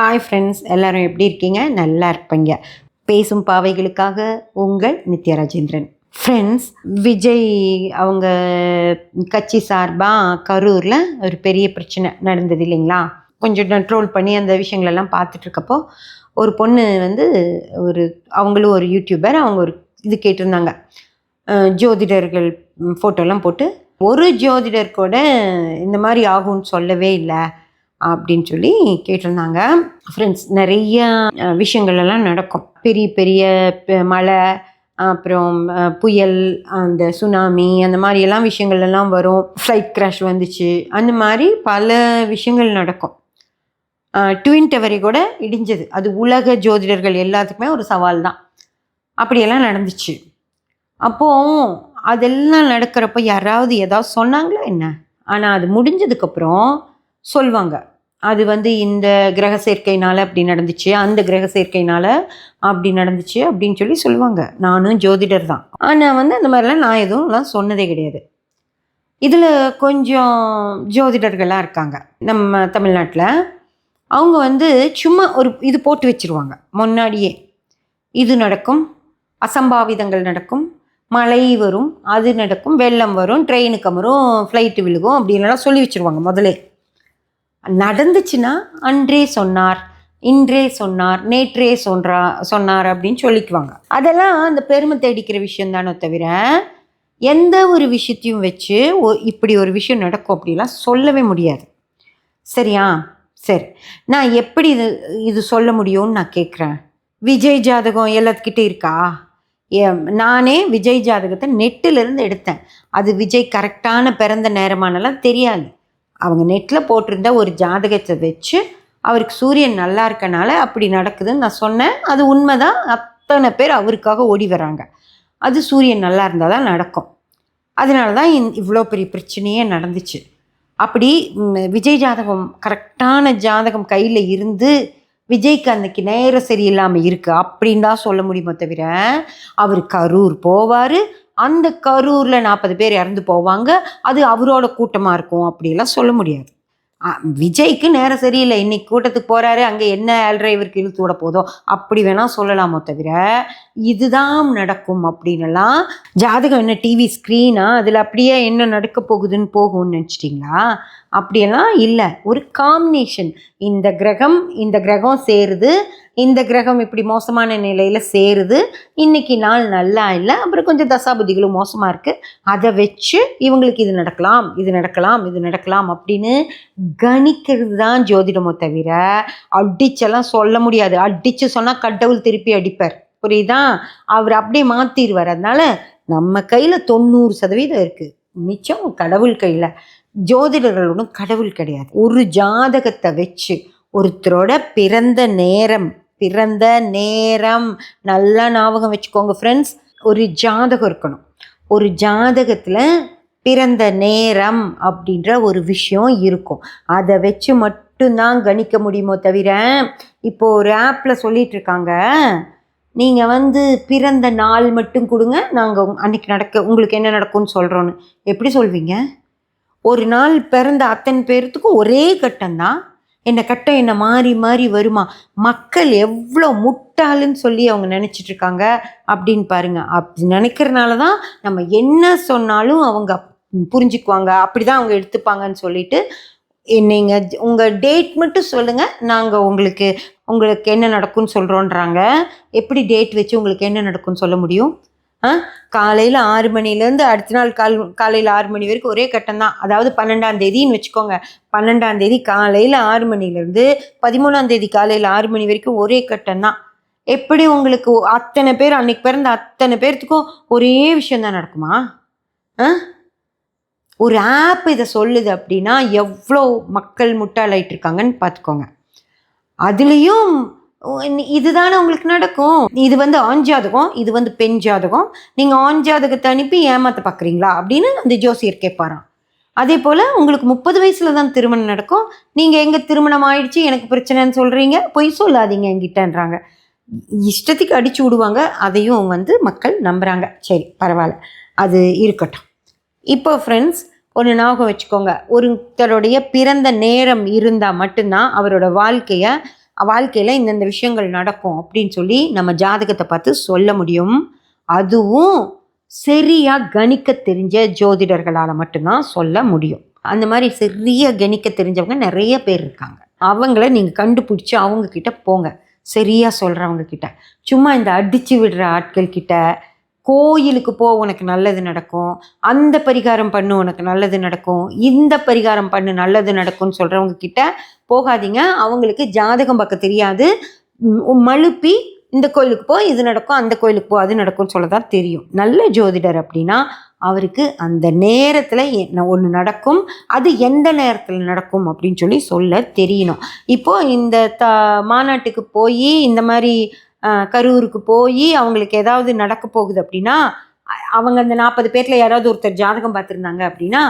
Hi friends எல்லோரும் எப்படி இருக்கீங்க? நல்லா இருப்பீங்க. பேசும் பாவைகளுக்காக உங்கள் நித்யா ராஜேந்திரன். ஃப்ரெண்ட்ஸ் விஜய் அவங்க கட்சி சார்பாக கரூரில் ஒரு பெரிய பிரச்சனை நடந்தது இல்லைங்களா? கொஞ்சம் ட்ரோல் பண்ணி அந்த விஷயங்களெல்லாம் பார்த்துட்ருக்கப்போ ஒரு பொண்ணு வந்து ஒரு அவங்களும் ஒரு யூடியூபர் அவங்க ஒரு இது கேட்டிருந்தாங்க. ஜோதிடர்கள் ஃபோட்டோலாம் போட்டு ஒரு ஜோதிடர் கூட இந்த மாதிரி ஆகும்னு சொல்லவே இல்லை. அப்படின்னு சொல்லி கேட்டிருந்தாங்க. ஃப்ரெண்ட்ஸ் நிறைய விஷயங்கள் எல்லாம் நடக்கும். பெரிய பெரிய மழை அப்புறம் புயல் அந்த சுனாமி அந்த மாதிரி எல்லாம் விஷயங்கள் எல்லாம் வரும். ஃப்ளைட் கிராஷ் வந்துச்சு. அந்த மாதிரி பல விஷயங்கள் நடக்கும். ட்வின் டவரை கூட இடிஞ்சது. அது உலக ஜோதிடர்கள் எல்லாத்துக்குமே ஒரு சவால் தான். அப்படியெல்லாம் நடந்துச்சு. அப்போது அதெல்லாம் நடக்கிறப்ப யாராவது ஏதாவது சொன்னாங்களா என்ன? ஆனால் அது முடிஞ்சதுக்கப்புறம் சொல்லுவாங்க அது வந்து இந்த கிரக சேர்க்கைனால் அப்படி நடந்துச்சு அந்த கிரக சேர்க்கைனால் அப்படி நடந்துச்சு அப்படின்னு சொல்லி சொல்லுவாங்க. நானும் ஜோதிடர் தான். ஆனால் வந்து அந்த மாதிரிலாம் நான் எதுவும்லாம் சொன்னதே கிடையாது. இதில் கொஞ்சம் ஜோதிடர்கள்லாம் இருக்காங்க. நம்ம தமிழ்நாட்டில் அவங்க வந்து சும்மா ஒரு இது போட்டு வச்சிருவாங்க. முன்னாடியே இது நடக்கும் அசம்பாவிதங்கள் நடக்கும் மழை வரும் அது நடக்கும் வெள்ளம் வரும் ட்ரெயினுக்கு அமரும் ஃப்ளைட்டு விழுகும் அப்படின்லாம் சொல்லி வச்சிருவாங்க முதலே. நடந்துச்சுன்னா அன்றே சொன்னார் இன்றே சொன்னார் நேற்றே சொன்றா சொன்னார் அப்படின்னு சொல்லிக்குவாங்க. அதெல்லாம் அந்த பெருமை தேடிக்கிற விஷயம் தானே தவிர எந்த ஒரு விஷயத்தையும் வச்சு ஒ- இப்படி ஒரு விஷயம் நடக்கும் அப்படிலாம் சொல்லவே முடியாது. சரியா? சரி. நான் எப்படி இது இது சொல்ல முடியும்னு நான் கேட்குறேன் விஜய் ஜாதகம் எல்லாத்துக்கிட்டே இருக்கா? நானே விஜய் ஜாதகத்தை நெட்டிலிருந்து எடுத்தேன். அது விஜய் கரெக்டான பிறந்த நேரமானலாம் தெரியாது. அவங்க நெட்டில் போட்டிருந்த ஒரு ஜாதகத்தை வச்சு அவருக்கு சூரியன் நல்லா இருக்கனால அப்படி நடக்குதுன்னு நான் சொன்னேன். அது உண்மை தான் அத்தனை பேர் அவருக்காக ஓடி வராங்க. அது சூரியன் நல்லா இருந்தால் தான் நடக்கும். அதனால தான் இவ்வளோ பெரிய பிரச்சனையே நடந்துச்சு. அப்படி விஜய் ஜாதகம் கரெக்டான ஜாதகம் கையில் இருந்து விஜய்க்கு அன்னைக்கு நேரம் சரியில்லாமல் இருக்குது அப்படின்னு தான் சொல்ல முடியுமோ தவிர அவர் கரூர் போவார் அந்த கரூரில் நாற்பது பேர் இறந்து போவாங்க. அது அவரோட கூட்டமாக இருக்கும் அப்படிலாம் சொல்ல முடியாது. விஜய்க்கு நேரம் சரியில்லை. இன்னைக்கு கூட்டத்துக்கு போகிறாரு அங்கே என்ன ஏழ்ரை இவருக்கு இழுத்து விட போதோ அப்படி வேணால் சொல்லலாமோ தவிர இதுதான் நடக்கும் அப்படின்னுலாம். ஜாதகம் என்ன டிவி ஸ்க்ரீனா அதில் அப்படியே என்ன நடக்க போகுதுன்னு போகும்னு நினச்சிட்டிங்களா? அப்படியெல்லாம் இல்லை. ஒரு காம்பினேஷன் இந்த கிரகம் இந்த கிரகம் சேருது. இந்த கிரகம் இப்படி மோசமான நிலையில் சேருது. இன்னைக்கு நாள் நல்லா இல்லை. அப்புறம் கொஞ்சம் தசாபுதிகளும் மோசமாக இருக்குது அதை வச்சு இவங்களுக்கு இது நடக்கலாம் இது நடக்கலாம் இது நடக்கலாம் அப்படின்னு கணிக்கிறது தான் ஜோதிடமோ தவிர அடிச்செல்லாம் சொல்ல முடியாது. அடிச்சு சொன்னால் கடவுள் திருப்பி அடிப்பார். புரியுதா? அவர் அப்படியே மாற்றிடுவார் அதனால நம்ம கையில் தொண்ணூறு சதவீதம் இருக்குது மிச்சம் கடவுள் கையில். ஜோதிடர்கள் ஒன்றும் கடவுள் கிடையாது. ஒரு ஜாதகத்தை வச்சு ஒருத்தரோட பிறந்த நேரம் பிறந்த நேரம் நல்லா ஞாபகம் வச்சுக்கோங்க ஃப்ரெண்ட்ஸ் ஒரு ஜாதகம் இருக்கணும். ஒரு ஜாதகத்தில் பிறந்த நேரம் அப்படின்ற ஒரு விஷயம் இருக்கும். அதை வச்சு மட்டும்தான் கணிக்க முடியுமோ தவிர இப்போ ஒரு ஆப்பில் சொல்லிகிட்ருக்காங்க நீங்கள் வந்து பிறந்த நாள் மட்டும் கொடுங்க. நாங்கள் அன்னைக்கு நடக்க உங்களுக்கு என்ன நடக்கும்னு சொல்கிறோன்னு எப்படி சொல்வீங்க? ஒரு நாள் பிறந்த அத்தனை பேர்த்துக்கும் ஒரே கட்டம்தான் என்ன கட்டம் என்ன மாறி மாறி வருமா? மக்கள் எவ்வளோ முட்டாளுன்னு சொல்லி அவங்க நினச்சிட்டு இருக்காங்க அப்படின்னு பாருங்கள் அப்படி நினைக்கிறனால தான் நம்ம என்ன சொன்னாலும் அவங்க புரிஞ்சுக்குவாங்க. அப்படி தான் அவங்க எடுத்துப்பாங்கன்னு சொல்லிட்டு நீங்கள் உங்கள் டேட் மட்டும் சொல்லுங்கள் நாங்கள் உங்களுக்கு உங்களுக்கு என்ன நடக்கும்னு சொல்கிறோன்றாங்க எப்படி டேட் வச்சு உங்களுக்கு என்ன நடக்கும்னு சொல்ல முடியும்? ஆ? காலையில் ஆறு மணிலேருந்து அடுத்த நாள் கால் காலையில் ஆறு மணி வரைக்கும் ஒரே கட்டம் தான். அதாவது பன்னெண்டாம் தேதின்னு வச்சுக்கோங்க. பன்னெண்டாம் தேதி காலையில் ஆறு மணிலேருந்து பதிமூணாம் தேதி காலையில் ஆறு மணி வரைக்கும் ஒரே கட்டம் தான். எப்படி உங்களுக்கு அத்தனை பேர் அன்னைக்கு பிறந்த அத்தனை பேர்த்துக்கும் ஒரே விஷயம் தான் நடக்குமா? ஆ? ஒரு ஆப் இதை சொல்லுது அப்படின்னா எவ்வளோ மக்கள் முட்டாளாயிட்டு இருக்காங்கன்னு பார்த்துக்கோங்க. அதுலேயும் இதுதானே உங்களுக்கு நடக்கும். இது வந்து ஆண் ஜாதகம் இது வந்து பெண் ஜாதகம். நீங்கள் ஆண் ஜாதகத்தை அனுப்பி ஏமாற்ற பார்க்குறீங்களா அப்படின்னு அந்த ஜோசியர் கேட்பாராம். அதே போல் உங்களுக்கு முப்பது வயசில் தான் திருமணம் நடக்கும். நீங்கள் எங்கே திருமணம் ஆயிடுச்சு எனக்கு பிரச்சனைன்னு சொல்கிறீங்க பொய் சொல்லாதீங்க என்கிட்டன்றாங்க. இஷ்டத்துக்கு அடிச்சு விடுவாங்க அதையும் வந்து மக்கள் நம்புகிறாங்க சரி பரவாயில்ல. அது இருக்கட்டும். இப்போ ஃப்ரெண்ட்ஸ் ஒன்று ஞாபகம் வச்சுக்கோங்க. ஒருத்தருடைய பிறந்த நேரம் இருந்தால் மட்டும்தான் அவரோட வாழ்க்கையை வாழ்க்கையில் இந்தந்த விஷயங்கள் நடக்கும் அப்படின்னு சொல்லி நம்ம ஜாதகத்தை பார்த்து சொல்ல முடியும். அதுவும் சரியாக கணிக்க தெரிஞ்ச ஜோதிடர்களால் மட்டும்தான் சொல்ல முடியும். அந்த மாதிரி சரியாக கணிக்க தெரிஞ்சவங்க நிறைய பேர் இருக்காங்க. அவங்கள நீங்கள் கண்டுபிடிச்சி அவங்க கிட்ட போங்க. சரியாக சொல்கிறவங்க கிட்ட சும்மா இந்த அடித்து விடுற ஆட்கள் கிட்ட கோயிலுக்கு போ உனக்கு நல்லது நடக்கும். அந்த பரிகாரம் பண்ணு உனக்கு நல்லது நடக்கும். இந்த பரிகாரம் பண்ணு நல்லது நடக்கும்னு சொல்கிறவங்க கிட்ட போகாதீங்க. அவங்களுக்கு ஜாதகம் பார்க்க தெரியாது. மழுப்பி இந்த கோயிலுக்கு போ இது நடக்கும் அந்த கோயிலுக்கு போ அது நடக்கும்னு சொல்ல தான் தெரியும். நல்ல ஜோதிடர் அப்படின்னா அவருக்கு அந்த நேரத்தில் என்ன ஒன்று நடக்கும். அது எந்த நேரத்தில் நடக்கும் அப்படின்னு சொல்லி சொல்ல தெரியணும். இப்போது இந்த த மாநாட்டுக்கு போய் இந்த மாதிரி கரூருக்கு போய் அவங்களுக்கு ஏதாவது நடக்க போகுது அப்படின்னா அவங்க அந்த நாற்பது பேரில் யாராவது ஒருத்தர் ஜாதகம் பார்த்துருந்தாங்க அப்படின்னா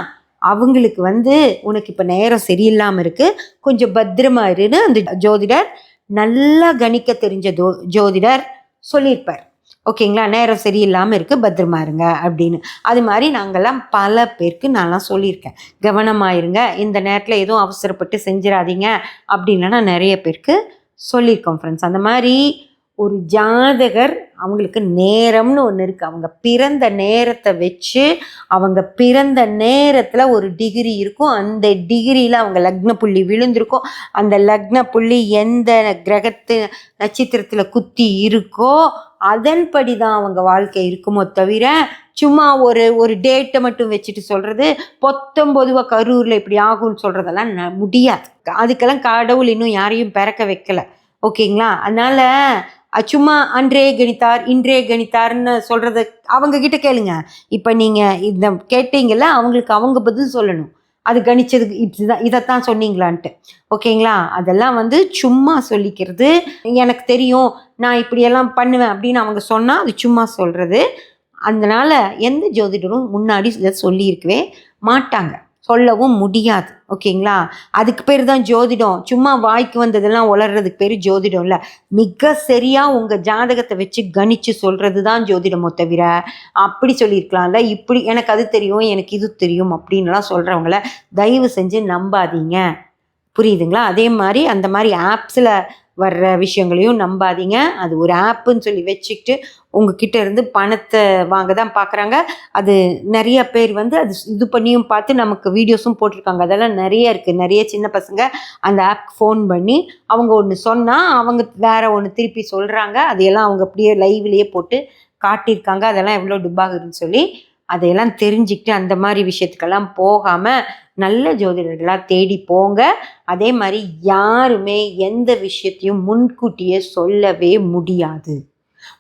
அவங்களுக்கு வந்து உனக்கு இப்போ நேரம் சரியில்லாமல் இருக்குது கொஞ்சம் பத்திரமா இருன்னு அந்த ஜோதிடர் நல்லா கணிக்க தெரிஞ்ச ஜோ ஜோதிடர் சொல்லியிருப்பார். ஓகேங்களா? நேரம் சரியில்லாமல் இருக்குது பத்திரமா இருங்க அப்படின்னு. அது மாதிரி நாங்கள்லாம் பல பேருக்கு நான்லாம் சொல்லியிருக்கேன். கவனமாக இருங்க இந்த நேரத்தில் எதுவும் அவசரப்பட்டு செஞ்சிடாதீங்க அப்படின்லாம் நான் நிறைய பேருக்கு சொல்லியிருக்கோம் ஃப்ரெண்ட்ஸ் அந்த மாதிரி ஒரு ஜாதகர் அவங்களுக்கு நேரம்னு ஒன்று இருக்குது அவங்க பிறந்த நேரத்தை வச்சு அவங்க பிறந்த நேரத்தில் ஒரு டிகிரி இருக்கும். அந்த டிகிரியில் அவங்க லக்ன புள்ளி விழுந்திருக்கும். அந்த லக்ன புள்ளி எந்த கிரகத்து நட்சத்திரத்தில் குத்தி இருக்கோ அதன்படி தான் அவங்க வாழ்க்கை இருக்குமோ தவிர சும்மா ஒரு ஒரு டேட்டை மட்டும் வச்சுட்டு சொல்கிறது பொத்தம் பொதுவாக கரூரில் இப்படி ஆகும்னு சொல்கிறதெல்லாம் ந- முடியாது. அதுக்கெல்லாம் கடவுள் இன்னும் யாரையும் பிறக்க வைக்கல. ஓகேங்களா? அதனால் சும்மா அன்றே கணித்தார் இன்றே கணித்தார்னு சொல்கிறத அவங்க கிட்ட கேளுங்க. இப்போ நீங்கள் இந்த கேட்டீங்கல்ல அவங்களுக்கு அவங்க பதில் சொல்லணும். அது கணிச்சதுக்கு இதுதான் இதைத்தான் சொன்னீங்களான்ட்டு. ஓகேங்களா? அதெல்லாம் வந்து சும்மா சொல்லிக்கிறது. எனக்கு தெரியும் நான் இப்படியெல்லாம் பண்ணுவேன் அப்படின்னு அவங்க சொன்னால் அது சும்மா சொல்கிறது அதனால் எந்த ஜோதிடரும் முன்னாடி இதை சொல்லியிருக்கவே மாட்டாங்க. கொல்லவும் முடியாது. ஓகேங்களா? அதுக்கு பேர் தான் ஜோதிடம். சும்மா வாய்க்கு வந்ததெல்லாம் வளர்றதுக்கு பேர் ஜோதிடம் இல்லை. மிக சரியாக உங்கள் ஜாதகத்தை வச்சு கணித்து சொல்கிறது தான் ஜோதிடமோ தவிர அப்படி சொல்லியிருக்கலாம்ல. இப்படி எனக்கு அது தெரியும் எனக்கு இது தெரியும் அப்படின்லாம் சொல்கிறவங்கள தயவு செஞ்சு நம்பாதீங்க. புரியுதுங்களா? அதே மாதிரி அந்த மாதிரி ஆப்ஸில் வர்ற விஷயங்களையும் நம்பாதீங்க. அது ஒரு ஆப்புன்னு சொல்லி வச்சுக்கிட்டு உங்ககிட்ட இருந்து பணத்தை வாங்க தான் பார்க்குறாங்க அது நிறைய பேர் வந்து அது இது பண்ணியும் பார்த்து நமக்கு வீடியோஸும் போட்டிருக்காங்க. அதெல்லாம் நிறைய இருக்குது நிறைய சின்ன பசங்க அந்த ஆப் ஃபோன் பண்ணி அவங்க ஒன்று சொன்னால் அவங்க வேற ஒன்று திருப்பி சொல்கிறாங்க அதையெல்லாம் அவங்க அப்படியே லைவ்லேயே போட்டு காட்டியிருக்காங்க. அதெல்லாம் எவ்வளோ டுப்பாகுதுன்னு சொல்லி அதையெல்லாம் தெரிஞ்சுக்கிட்டு அந்த மாதிரி விஷயத்துக்கெல்லாம் போகாமல் நல்ல ஜோதிடர்களாக தேடி போங்க. அதே மாதிரி யாருமே எந்த விஷயத்தையும் முன்கூட்டியே சொல்லவே முடியாது.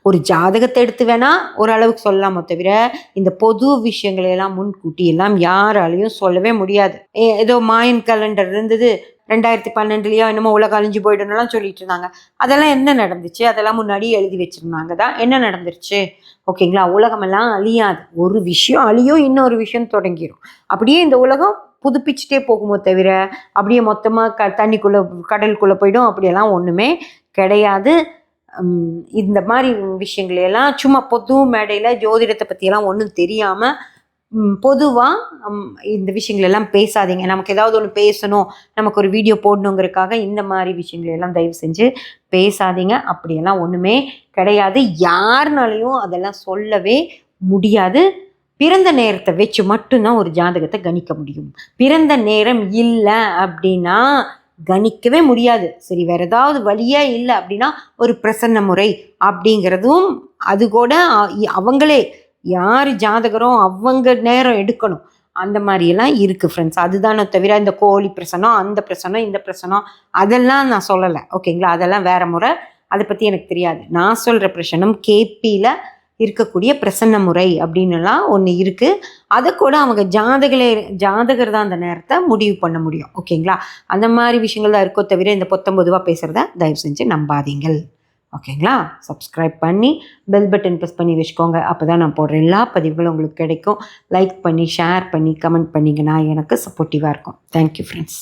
ஒரு ஜாதகத்தை எடுத்து வேணா ஓரளவுக்கு சொல்லலாமோ தவிர இந்த பொது விஷயங்களையெல்லாம் முன்கூட்டி எல்லாம் யாராலையும் சொல்லவே முடியாது. ஏ- ஏதோ மாயன் கேலண்டர் இருந்தது ரெண்டாயிரத்தி பன்னெண்டுலையோ என்னமோ உலகம் அழிஞ்சு போயிடணும்லாம் சொல்லிட்டு இருந்தாங்க. அதெல்லாம் என்ன நடந்துச்சு? அதெல்லாம் முன்னாடி எழுதி வச்சிருந்தாங்க தான். என்ன நடந்துருச்சு? ஓகேங்களா? உலகமெல்லாம் அழியாது. ஒரு விஷயம் அழியும் இன்னொரு விஷயம் தொடங்கிடும் அப்படியே இந்த உலகம் புதுப்பிச்சுட்டே போகுமோ தவிர அப்படியே மொத்தமாக க தண்ணிக்குள்ளே கடலுக்குள்ளே போயிடும். அப்படியெல்லாம் ஒன்றுமே கிடையாது. இந்த மாதிரி விஷயங்களையெல்லாம் சும்மா பொது மேடையில் ஜோதிடத்தை பற்றியெல்லாம் ஒன்றும் தெரியாமல் பொதுவாக இந்த விஷயங்களெல்லாம் பேசாதீங்க. நமக்கு ஏதாவது ஒன்று பேசணும் நமக்கு ஒரு வீடியோ போடணுங்கிறதுக்காக இந்த மாதிரி விஷயங்களெல்லாம் தயவு செஞ்சு பேசாதீங்க. அப்படியெல்லாம் ஒன்றுமே கிடையாது. யாருனாலையும் அதெல்லாம் சொல்லவே முடியாது. பிறந்த நேரத்தை வச்சு மட்டும்தான் ஒரு ஜாதகத்தை கணிக்க முடியும். பிறந்த நேரம் இல்லை அப்படின்னா கணிக்கவே முடியாது. சரி வேற ஏதாவது வழியே இல்லை அப்படின்னா ஒரு பிரசன்ன முறை அப்படிங்கிறதும் அது கூட அவங்களே யார் ஜாதகரோ அவங்க நேரம் எடுக்கணும். அந்த மாதிரியெல்லாம் இருக்குது ஃப்ரெண்ட்ஸ் அதுதானே தவிர இந்த கோழி பிரசனம் அந்த பிரசனம் இந்த பிரசனம் அதெல்லாம் நான் சொல்லலை. ஓகேங்களா? அதெல்லாம் வேற முறை. அதை பற்றி எனக்கு தெரியாது. நான் சொல்கிற பிரசனம் கேபியில் இருக்கக்கூடிய பிரசன்ன முறை அப்படின்னுலாம் ஒன்று இருக்குது அதை கூட அவங்க ஜாதகலே ஜாதகர் தான் அந்த நேரத்தை முடிவு பண்ண முடியும். ஓகேங்களா? அந்த மாதிரி விஷயங்கள் தான் இருக்கோ தவிர இந்த பொத்தம் பொதுவாக பேசுகிறத தயவு செஞ்சு நம்பாதீங்கள். ஓகேங்களா? சப்ஸ்கிரைப் பண்ணி பெல் பட்டன் ப்ரெஸ் பண்ணி வச்சுக்கோங்க. அப்போ தான் நான் போடுற எல்லா பதிவுகளும் உங்களுக்கு கிடைக்கும். லைக் பண்ணி ஷேர் பண்ணி கமெண்ட் பண்ணிங்கன்னா எனக்கு சப்போர்ட்டிவாக இருக்கும். Thank you friends